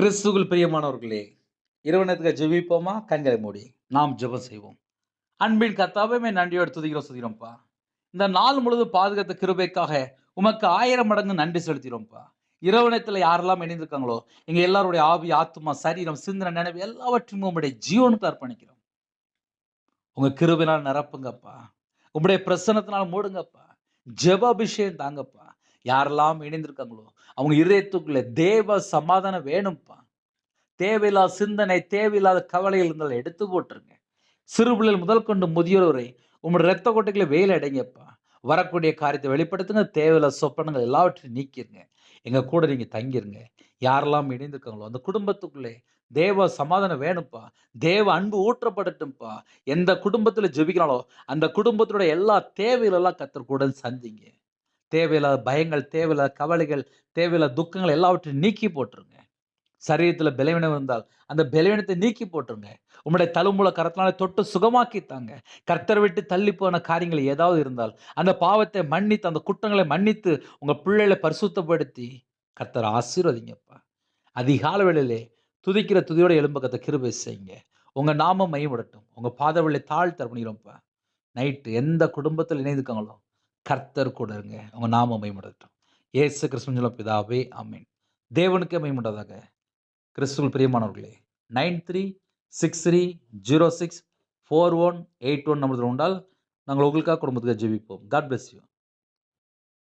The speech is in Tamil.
கிறிஸ்துவுக்குள் பிரியமானவர்களே இரவனத்துக்கு ஜெபிப்போமா? கண்களை மூடி நாம் ஜெபம் செய்வோம். அன்பின் கத்தாவே நன்றியோடு துதிக்கிறோம் சுதிக்கிறோம்ப்பா இந்த நாள் முழுவதும் பாதுகாத்த கிருபைக்காக உமக்கு ஆயிரம் மடங்கு நன்றி செலுத்திடும்ப்பா இரவணத்தில் யாரெல்லாம் இணைந்திருக்காங்களோ எங்க எல்லாருடைய ஆவி ஆத்மா சரீரம் சிந்தனை நினைவு எல்லாவற்றையும் உங்களுடைய ஜீவனுக்கு அர்ப்பணிக்கிறோம். உங்க கிருபினால் நிரப்புங்கப்பா. உங்களுடைய பிரசனத்தினால் மூடுங்கப்பா. ஜெப அபிஷேகம் தாங்கப்பா. யாரெல்லாம் இணைந்திருக்காங்களோ அவங்க இதயத்துக்குள்ள தேவ சமாதானம் வேணும்ப்பா. தேவையில்லாத சிந்தனை தேவையில்லாத கவலைகள் இருந்தால் எடுத்து போட்டுருங்க. சிறு பிள்ளைகள் முதல் கொண்டு முதியோர் வரை உங்களோட ரத்த கொட்டைகளை வெயில் அடைங்கப்பா. வரக்கூடிய காரியத்தை வெளிப்படுத்துங்க தேவையில்லாத சொப்பனங்கள் எல்லாவற்றையும் நீக்கிருங்க. எங்கள் கூட நீங்கள் தங்கிருங்க. யாரெல்லாம் இணைந்திருக்காங்களோ அந்த குடும்பத்துக்குள்ளே தேவ சமாதானம் வேணும்ப்பா. தேவ அன்பு ஊற்றப்படட்டும்ப்பா. எந்த குடும்பத்தில் ஜெபிக்கிறாலோ அந்த குடும்பத்தோட எல்லா தேவைகளெல்லாம் கத்தர் கூட சந்திங்க. தேவையில்லாத பயங்கள் தேவையில்லாத கவலைகள் தேவையில்லாத துக்கங்கள் எல்லாவற்றையும் நீக்கி போட்டுருங்க. சரீரத்தில் பலவீனம் இருந்தால் அந்த பலவீனத்தை நீக்கி போட்டுருங்க. உங்களுடைய தழும்புல கரத்தினால தொட்டு சுகமாக்கி தாங்க. கர்த்தர் விட்டு தள்ளி போன காரியங்கள் ஏதாவது இருந்தால் அந்த பாவத்தை மன்னித்து அந்த குற்றங்களை மன்னித்து உங்கள் பிள்ளைகளை பரிசுத்தப்படுத்தி கர்த்தர் ஆசீர்வதிங்கப்பா. அதிகால வேளையிலே துதிக்கிற துதியோட எலும்பக்கத்தை கிருபை செய்யுங்க. உங்கள் நாமம் மையப்படட்டும் உங்கள் பாதவளை தாழ் தரப்பணிக்கிறோம்ப்பா நைட்டு எந்த குடும்பத்தில் இணைந்துக்காங்களோ கர்த்தர் கூட இருங்க அவங்க நாம மையப்படட்டும் ஏசு கிறிஸ்துவ பிதாவே ஆமீன். தேவனுக்கே மையப்பட்டதாக கிறிஸ்துவல் பிரியமானவர்களே nine three six three zero six four one eight one number உண்டால் நாங்கள் உங்களுக்காக குடும்பத்துக்கு ஜெபிப்போம். God bless you.